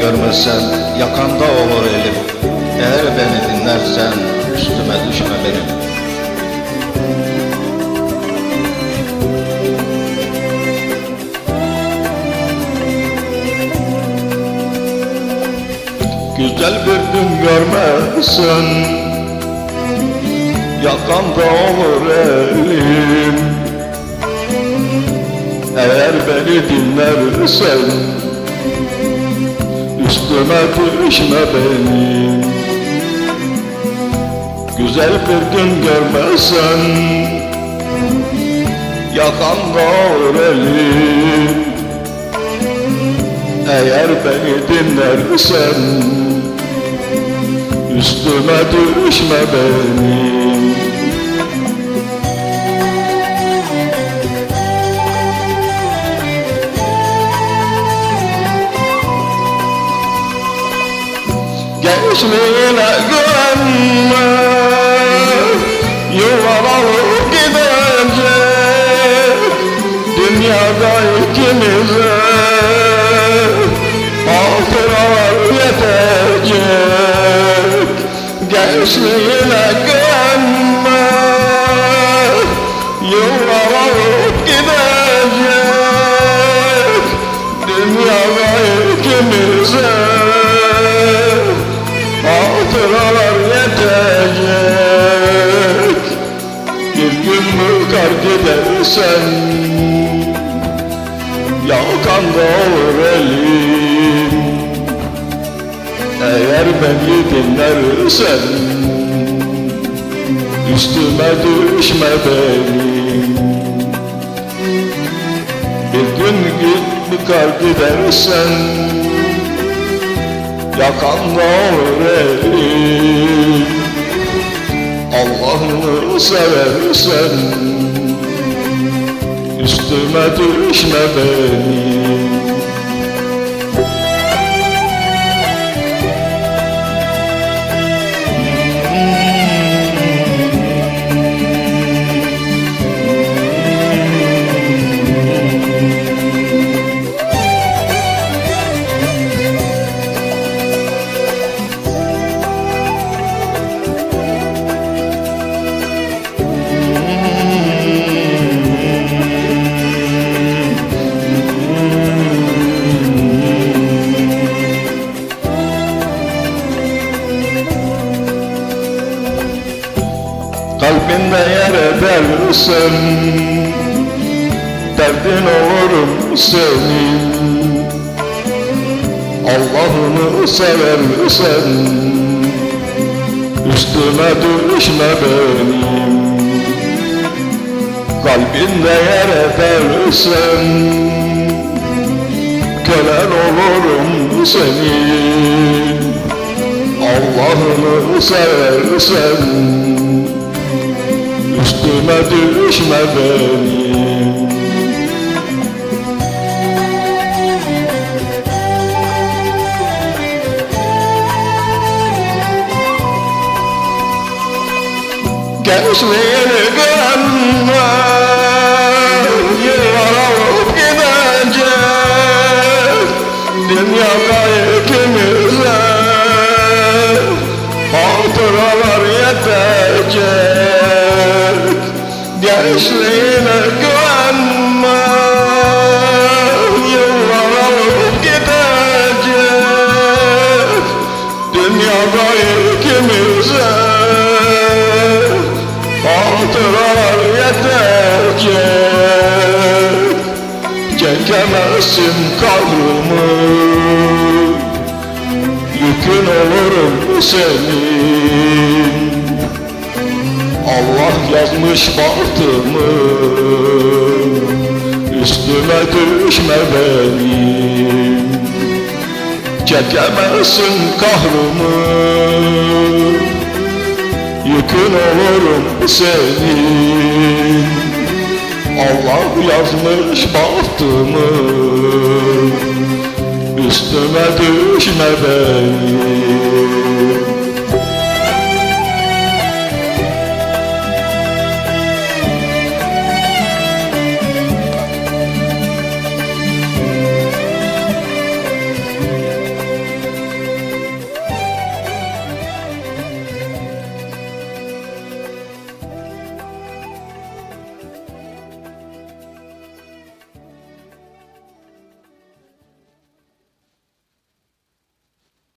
görmezsen yakanda olur elim. Eğer beni dinlersen üstüme düşme benim. Güzel bir gün görmezsen Yakanda olur elim. Eğer beni dinlersen Üstüme düşme benim. Güzel bir gün görmezsen Yakanda olur elim. Eğer beni dinlersen Üstüme düşme benim Gençliğine güvenme Yuvarlanıp gidecek Dünyada ikimize Hatıralar yetecek. Gençliğine güvenme gidersen Yakanda olur elim. Eğer beni dinlersen Üstüme düşme benim. Bir gün git kar gidersen Yakanda olur elim. Allah'ını seversen Üstüme düşme benim Kalbinde yer edersen Derdin olurum senin? Allah'ını seversen Üstüme düşme benim. Kalbinde yer edersen Kölen olurum senin? Allah'ını seversen Üstüme düşme benim Gençliğini görme Gençliğine güvenme Yıllar alıp gidecek. Dünyada ikimize. Hatıralar yetecek. Çekemezsin kahrımı Yükün olurum senin Allah yazmış bahtımı. Üstüme düşme benim. Çekemezsin kahrımı. Yükün olurum senin. Allah yazmış bahtımı. Üstüme düşme benim